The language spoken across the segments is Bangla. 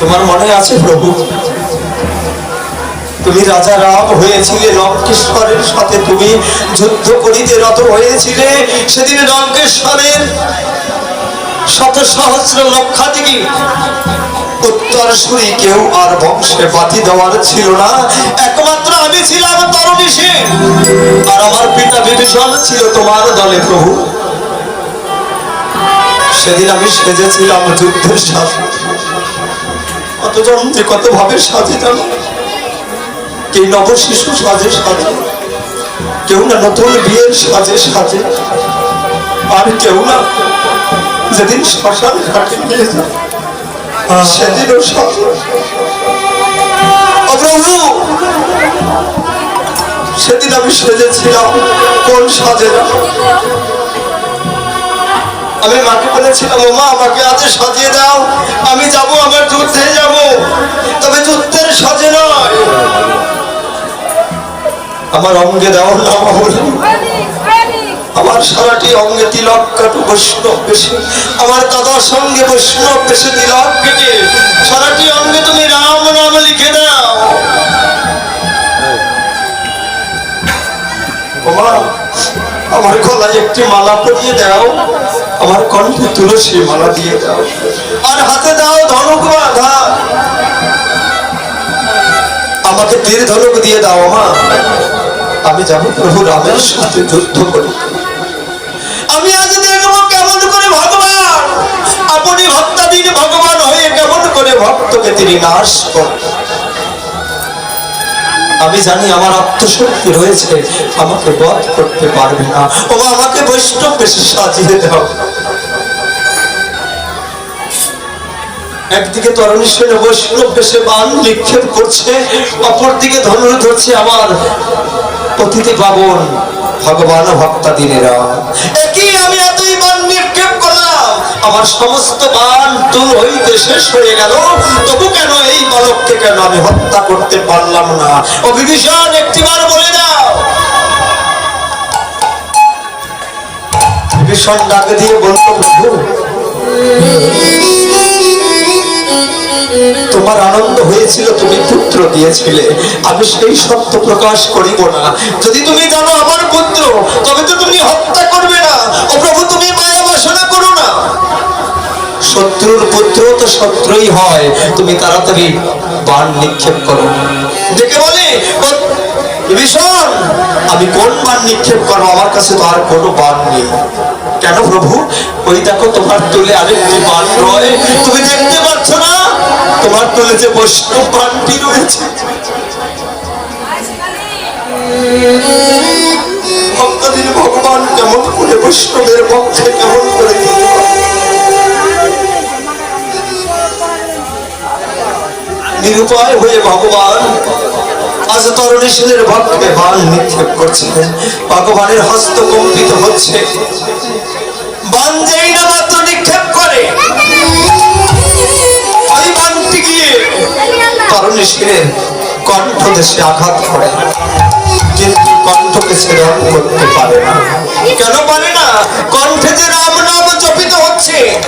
তোমার মনে আছে প্রভু? তুমি রাজা রাম হয়েছিলে, লঙ্কেশ্বরের সাথে তুমি যুদ্ধ করিতে রত হয়েছিলে। সেদিন লঙ্কেশ্বরের শত সহস্র লক্ষাধিক উত্তর সুরি কেউ আর বংশে বাতি দেওয়ার ছিল না। একমাত্র আমি ছিলাম তরণী সেন আর আমার পিতা বিভীষণ ছিল তোমার দলে প্রভু। সেদিন আমি সেজেছিলাম যুদ্ধের সাথে। কতজন যে কত ভাবে সাজে জানো কে নব শিশু সাজে সাজে কেউ না নতুন বিয়ের সাজে সাজে আর কেউ না যেদিন শ্মশান ঘাটে নিয়ে যায় সেদিনও সাজে। প্রভু সেদিন আমি সেজেছিলাম কোন সাজে? না আমি মাকে বলেছিলাম মা আমাকে আজ সাজিয়ে দাও, আমি যাব, আমার যুদ্ধে যাব। তবে যুদ্ধের সাজে নয়। আমার অঙ্গে দাও না আমার সারাটি অঙ্গে তিলক কাটু, বৈষ্ণব বেশি। আমার দাদার সঙ্গে বৈষ্ণব বেশি তিলক কেটে। সারাটি অঙ্গে তুমি রাম নাম লিখে দাও। আমার গলায় একটি মালা পরিয়ে দাও। আমার কণ্ঠে তুলসী মালা দিয়ে দাও। আর হাতে দাও ধনুক বাঁধা। আমাকে তীর ধনুক দিয়ে দাও, মা। আমি যাব প্রভু রামের সাথে যুদ্ধ করি। আমি আজ দেখব কেমন করে ভগবান। আপনি ভক্তাধীন ভগবান হয়ে কেমন করে ভক্তকে তিনি নাশ করেন। আমি জানি আমার আত্মশক্তি রয়েছে, আমাকে বধ করতে পারবে না। ও আমাকে বৈষ্ণব বেশি সাজিয়ে দাও। একদিকে তরণী সেন বৈষ্ণব বেশে বান নিক্ষেপ করছে, অপরদিকে ধনুর ধরছে আমার অতিথি পাবন ভগবান ভক্তাদিনেরা একই আমি এতই বান নিক্ষেপ করলাম? আমার সমস্ত বান দূর হইতে শেষ হয়ে গেল। তবু কেন এই বালককে কেন আমি হত্যা করতে পারলাম না? ও বিভীষণ একটিবার বলে দাও। বিভীষণ ডাকে দিয়ে বলল প্রভু তোমার আনন্দ হয়েছিল, তুমি পুত্র দিয়েছিলে। আমি সেই সত্য প্রকাশ করিব না। যদি তুমি জানো আমার পুত্র, তবে তো তুমি হত্যা করবে না। ও প্রভু, তুমি মায়া বাসনা করো না। শত্রুর পুত্র তো শত্রুই হয়, তুমি তাড়াতাড়ি বাণ নিক্ষেপ করো। ডেকে বলে "ও বিভীষণ, আমি কোন বাণ নিক্ষেপ করব? আমার কাছে তো আর কোনো বাণ নেই। কেন প্রভু? ওই দেখো তোমার তুলে আরেকটি বাণ রয়। তুমি দেখতে পাচ্ছ না? তোমার তুলে যে বৈষ্ণব বাণটি রয়েছে। ভক্তদের ভগবান কেমন করে বৈষ্ণবের পক্ষে কেমন করে নিরুপায় হয়ে ভগবান আজ তরুণী ভক্তকে বান নিক্ষেপ করছিলেন। ভগবানের হস্ত কম্পিত হচ্ছে। বান যেই সেনের কণ্ঠ দেশে আঘাত করে। কিন্তু কণ্ঠকে সে করতে পারে না। কেন পারে না? কণ্ঠে যে রাম নাম জপিত হচ্ছে।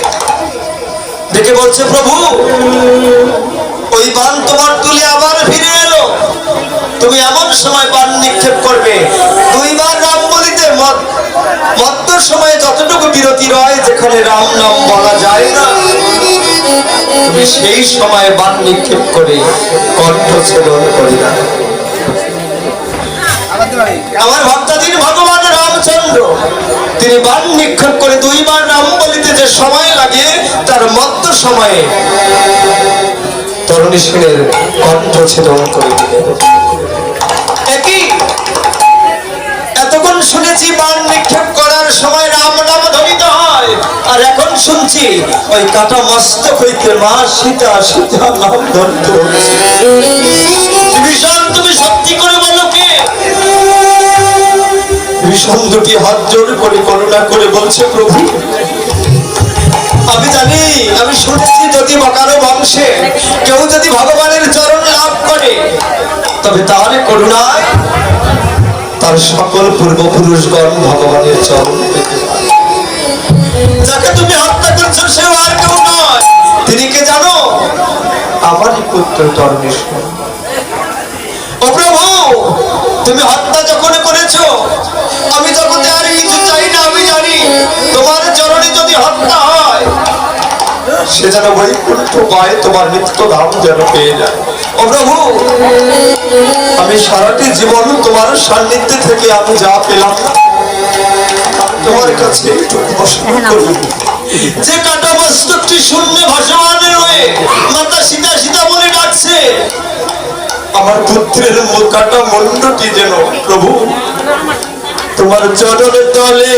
দেখে বলছে, প্রভু, ওই বান তোমার তুলে আবার ফিরে এলো। তুমি এমন সময় বান নিক্ষেপ করবে। দুইবার রাম বলিতে মত- মধ্য সময়ে যতটুকু বিরতি রয়, যেখানে রাম নাম বলা যায় না তুমি সেই সময় বান নিক্ষেপ করে কণ্ঠ ছেদন করি না আমার ভক্তাধীন ভগবান রামচন্দ্র, তিনি বান নিক্ষেপ করে দুইবার বলিতে যে সময় লাগে, তার মধ্য সময়ে তরুণী সেনের কণ্ঠ ছেদন করে একই, এতক্ষণ শুনেছি বান নিক্ষেপ করার সময় রাম নাম আর এখন শুনছি, ওই কাটা মস্তক হইতে মা সীতা সীতা নাম ধ্বনিত হচ্ছে তুমি সত্যি করে বলো কে? ভীষণ দুটি হাত জোর করে করুণা করে বলছে, প্রভু, আমি জানি, আমি শুনেছি যদি কারও বংশে কেউ যদি ভগবানের চরণ লাভ করে, তবে তাহলে করুণায় তার সকল পূর্বপুরুষগণ ভগবানের চরণ পেতে পারে। আমি আর কিছু চাই না আমি জানি তোমার চরণে যদি হত্যা হয় সে যেন বৈকুণ্ঠ পায় তোমার নিত্য ধাম যেন পেয়ে যায়। ও প্রভু আমি সারাটি জীবন তোমার সান্নিধ্যে থেকে আমি যা পেলাম না, তোমার কাছে বসবাস করি। যে কাটা মস্তকটি শূন্যে ভাসমানের হয়ে মাতা সীতা সীতা বলে ডাকছে আমার পুত্রের কাটা মন্ডটি যেন প্রভু তোমার চরণ তলে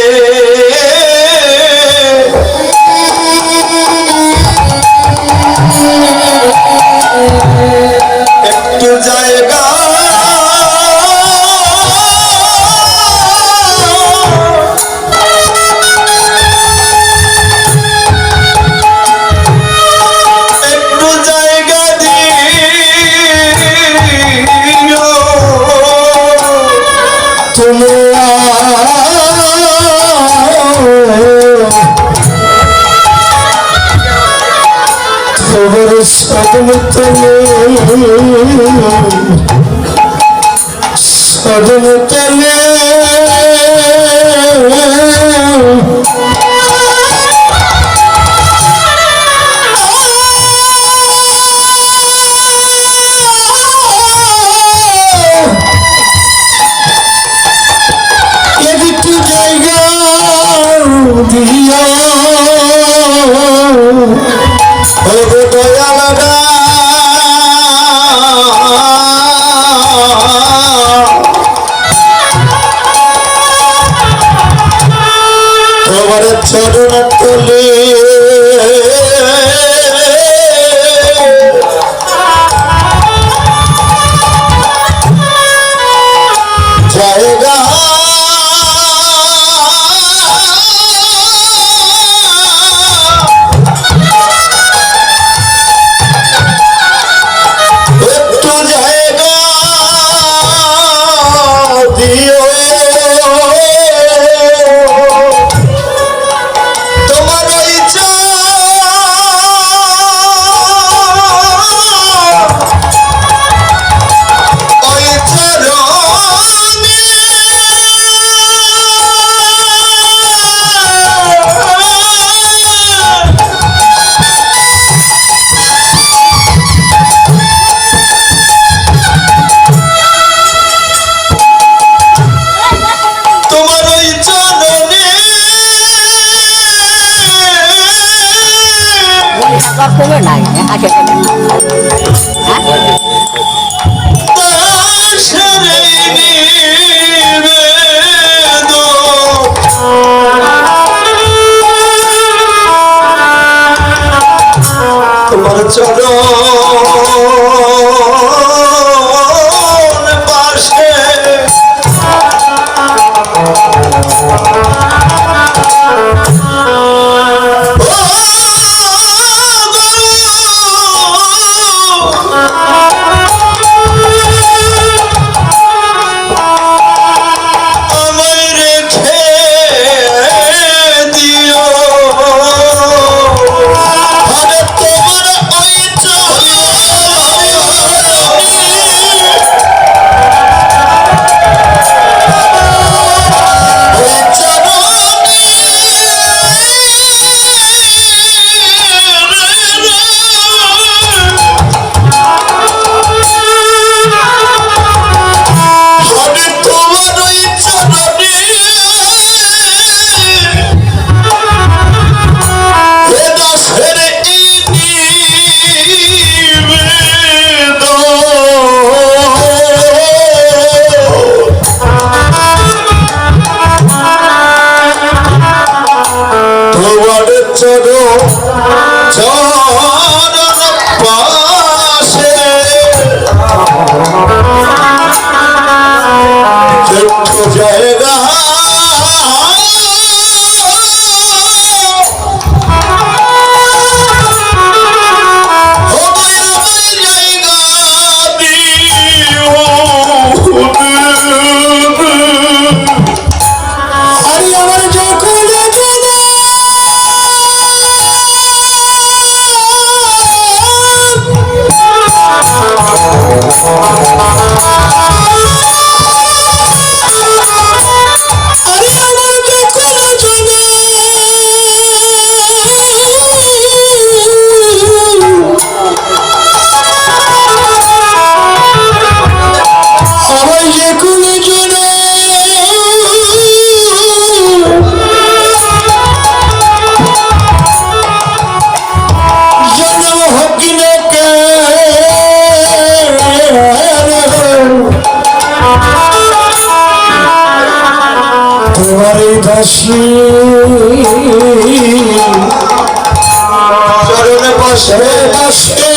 সদন তলে বসে বসে